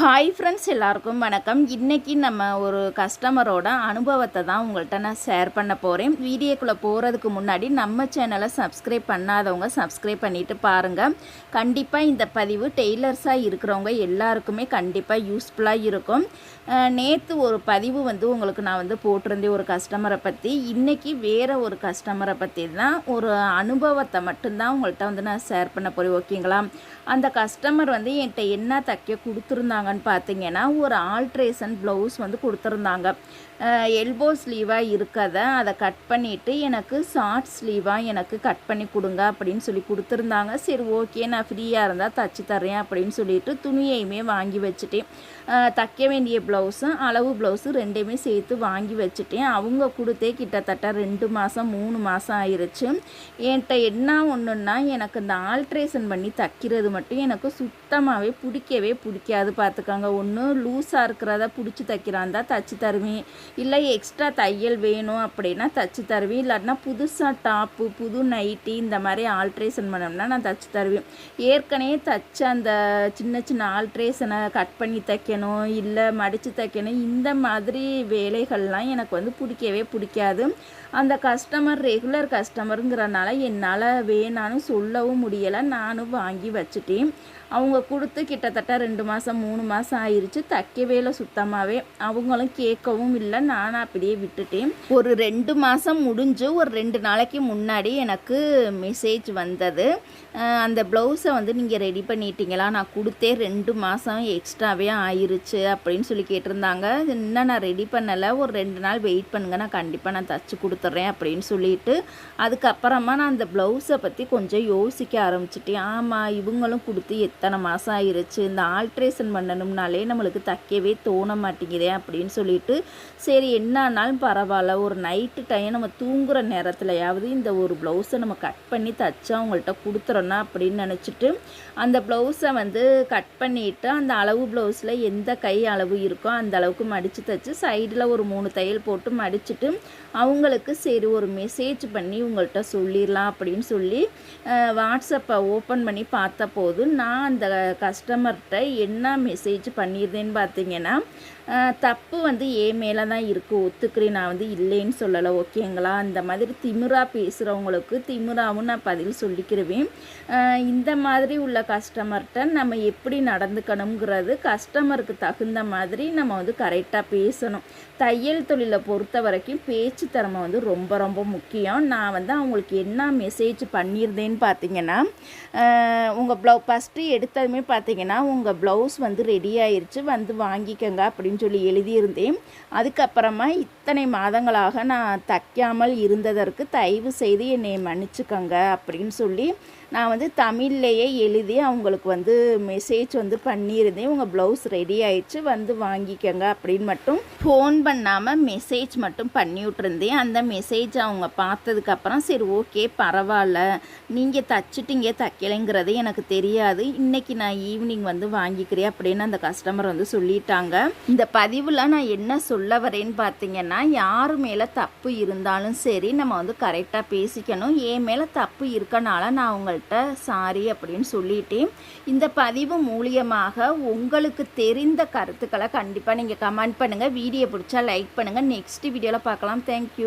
Hi friends எல்லாருக்கும் வணக்கம். இன்றைக்கி நம்ம ஒரு கஸ்டமரோட அனுபவத்தை தான் உங்கள்கிட்ட நான் ஷேர் பண்ண போகிறேன் வீடியோக்குள்ளே போகிறதுக்கு முன்னாடி நம்ம சேனலை சப்ஸ்கிரைப் பண்ணாதவங்க சப்ஸ்கிரைப் பண்ணிவிட்டு பாருங்கள் கண்டிப்பாக இந்த பதிவு டெய்லர்ஸாக இருக்கிறவங்க எல்லாருக்குமே கண்டிப்பாக யூஸ்ஃபுல்லாக இருக்கும். நேற்று ஒரு பதிவு வந்து உங்களுக்கு நான் வந்து போட்டிருந்தேன் ஒரு கஸ்டமரை பற்றி இன்றைக்கி வேறு ஒரு கஸ்டமரை பற்றி தான் ஒரு அனுபவத்தை மட்டும்தான் உங்கள்கிட்ட வந்து நான் ஷேர் பண்ண போகிறேன் ஓகேங்களா அந்த கஸ்டமர் வந்து என்கிட்ட என்ன தைக்க கொடுத்துருந்தாங்கன்னு பார்த்தீங்கன்னா ஒரு ஆல்ட்ரேஷன் ப்ளவுஸ் வந்து கொடுத்துருந்தாங்க. எல்போ ஸ்லீவாக இருக்கதை அதை கட் பண்ணிவிட்டு எனக்கு ஷார்ட் ஸ்லீவாக எனக்கு கட் பண்ணி கொடுங்க அப்படின்னு சொல்லி கொடுத்துருந்தாங்க. சரி ஓகே நான் ஃப்ரீயாக இருந்தால் தச்சு தர்றேன் அப்படின்னு சொல்லிட்டு துணியையுமே வாங்கி வச்சுட்டேன். தைக்க வேண்டிய ப்ளவுஸும் அளவு ப்ளவுஸும் ரெண்டையுமே சேர்த்து வாங்கி வச்சுட்டேன். அவங்க கொடுத்தே கிட்டத்தட்ட ரெண்டு மாதம் மூணு மாதம் ஆயிடுச்சு என்கிட்ட என்ன ஒன்றுன்னா எனக்கு இந்த ஆல்ட்ரேஷன் பண்ணி தைக்கிறது மட்டும் எனக்கு சுத்தமாகவே பிடிக்கவே பிடிக்காது பார்த்து பார்த்துக்கோங்க ஒன்று லூஸாக இருக்கிறத பிடிச்சி தைக்கிறான் தான் தச்சு தருவேன் இல்லை எக்ஸ்ட்ரா தையல் வேணும் அப்படின்னா தச்சு தருவேன் இல்லாட்டினா புதுசாக டாப்பு புது நைட்டி இந்த மாதிரி ஆல்ட்ரேஷன் பண்ணோம்னா நான் தச்சு தருவேன். ஏற்கனவே தச்ச அந்த சின்ன சின்ன ஆல்ட்ரேஷனை கட் பண்ணி தைக்கணும் இல்லை மடித்து தைக்கணும் இந்த மாதிரி வேலைகள்லாம் எனக்கு வந்து பிடிக்கவே பிடிக்காது. அந்த கஸ்டமர் ரெகுலர் கஸ்டமருங்கிறனால என்னால் வேணான்னு சொல்லவும் முடியலை. நானும் வாங்கி வச்சுட்டேன். அவங்க கொடுத்து கிட்டத்தட்ட ரெண்டு மாதம் மூணு மாதம் ஆயிடுச்சு தைக்கவே இல்லை சுத்தமாகவே அவங்களும் கேட்கவும் இல்லை. நானும் அப்படியே விட்டுட்டேன். ஒரு ரெண்டு மாதம் முடிஞ்சு ஒரு ரெண்டு நாளைக்கு முன்னாடி எனக்கு மெசேஜ் வந்தது. அந்த ப்ளவுஸை வந்து நீங்கள் ரெடி பண்ணிட்டீங்களா? நான் கொடுத்தே ரெண்டு மாதம் எக்ஸ்ட்ராவே ஆயிருச்சு அப்படின்னு சொல்லி கேட்டிருந்தாங்க. இன்னும் நான் ரெடி பண்ணலை. ஒரு ரெண்டு நாள் வெயிட் பண்ணுங்கள் நான் கண்டிப்பாக நான் தச்சு கொடுத்துட்றேன் அப்படின்னு சொல்லிட்டு அதுக்கப்புறமா நான் அந்த ப்ளவுஸை பற்றி கொஞ்சம் யோசிக்க ஆரம்பிச்சிட்டேன். ஆமாம் இவங்களும் கொடுத்து எத்தனை மாதம் ஆயிருச்சு? இந்த ஆல்ட்ரேஷன் பண்ண பண்ணணும்னாலே நம்மளுக்கு தைக்கவே தோண மாட்டேங்குதே அப்படின்னு சொல்லிட்டு சரி என்னன்னாலும் பரவாயில்ல. ஒரு நைட்டு டைம் நம்ம தூங்குகிற நேரத்துலையாவது இந்த ஒரு ப்ளவுஸை நம்ம கட் பண்ணி தைச்சா அவங்கள்ட்ட கொடுத்துறோன்னா அப்படின்னு நினச்சிட்டு அந்த ப்ளவுஸை வந்து கட் பண்ணிவிட்டு அந்த அளவு ப்ளவுஸில் எந்த கை அளவு இருக்கோ அந்த அளவுக்கு மடித்து தைச்சி சைடில் ஒரு மூணு தையல் போட்டு மடிச்சுட்டு அவங்களுக்கு சரி ஒரு மெசேஜ் பண்ணி உங்கள்கிட்ட சொல்லிடலாம் அப்படின்னு சொல்லி வாட்ஸ்அப்பை ஓப்பன் பண்ணி பார்த்த போது நான் அந்த கஸ்டமர்கிட்ட என்ன மெசேஜ் மெசேஜ் பண்ணியிருந்தேன்னு பார்த்தீங்கன்னா தப்பு வந்து ஏ மேலே தான் இருக்குது ஒத்துக்கிறேன் நான் வந்து இல்லைன்னு சொல்லலை ஓகேங்களா? அந்த மாதிரி திமுறா பேசுகிறவங்களுக்கு திமுறாவும் நான் பதில் சொல்லிக்கிறவேன் இந்த மாதிரி உள்ள கஸ்டமர்கிட்ட நம்ம எப்படி நடந்துக்கணுங்கிறது கஸ்டமருக்கு தகுந்த மாதிரி நம்ம வந்து கரெக்டாக பேசணும். தையல் தொழிலை பொறுத்த வரைக்கும் பேச்சு திறமை வந்து ரொம்ப ரொம்ப முக்கியம். நான் வந்து அவங்களுக்கு என்ன மெசேஜ் பண்ணியிருந்தேன்னு பார்த்தீங்கன்னா உங்கள் ப்ளவு ஃபஸ்ட்டு எடுத்ததுமே பார்த்தீங்கன்னா உங்கள் ப்ளவுஸ் வந்து ரெடி ஆயிடுச்சு வந்து வாங்கிக்கோங்க அப்படின்னு சொல்லி எழுதியிருந்தேன். அதுக்கப்புறமா இத்தனை மாதங்களாக நான் தைக்காமல் இருந்ததற்கு தயவு செய்து என்னை மன்னிச்சுக்கங்க அப்படின்னு சொல்லி நான் வந்து தமிழ்லேயே எழுதி அவங்களுக்கு வந்து மெசேஜ் வந்து பண்ணியிருந்தேன். உங்கள் ப்ளவுஸ் ரெடி ஆயிடுச்சு வந்து வாங்கிக்கோங்க அப்படின்னு மட்டும் ஃபோன் பண்ணாமல் மெசேஜ் மட்டும் பண்ணி விட்ருந்தேன் அந்த மெசேஜ் அவங்க பார்த்ததுக்கப்புறம் சரி ஓகே பரவாயில்ல. நீங்கள் தச்சுட்டிங்க தைக்கலைங்கிறது எனக்கு தெரியாது. இன்றைக்கி நான் ஈவினிங் வந்து வாங்கிக்கிறேன் அப்படின்னு அந்த கஸ்டமர் வந்து சொல்லிட்டாங்க. இந்த பதிவில் நான் என்ன சொல்ல வரேன்னு பார்த்தீங்கன்னா யார் மேலே தப்பு இருந்தாலும் சரி நம்ம வந்து கரெக்டாக பேசிக்கணும். என் மேலே தப்பு இருக்கனால நான் உங்கள்கிட்ட சாரி அப்படின்னு சொல்லிட்டேன். இந்த பதிவு மூலியமாக உங்களுக்கு தெரிந்த கருத்துக்களை கண்டிப்பாக நீங்கள் கமெண்ட் பண்ணுங்கள் வீடியோ பிடிச்சா லைக் பண்ணுங்கள் நெக்ஸ்ட் வீடியோவில் பார்க்கலாம். தேங்க்யூ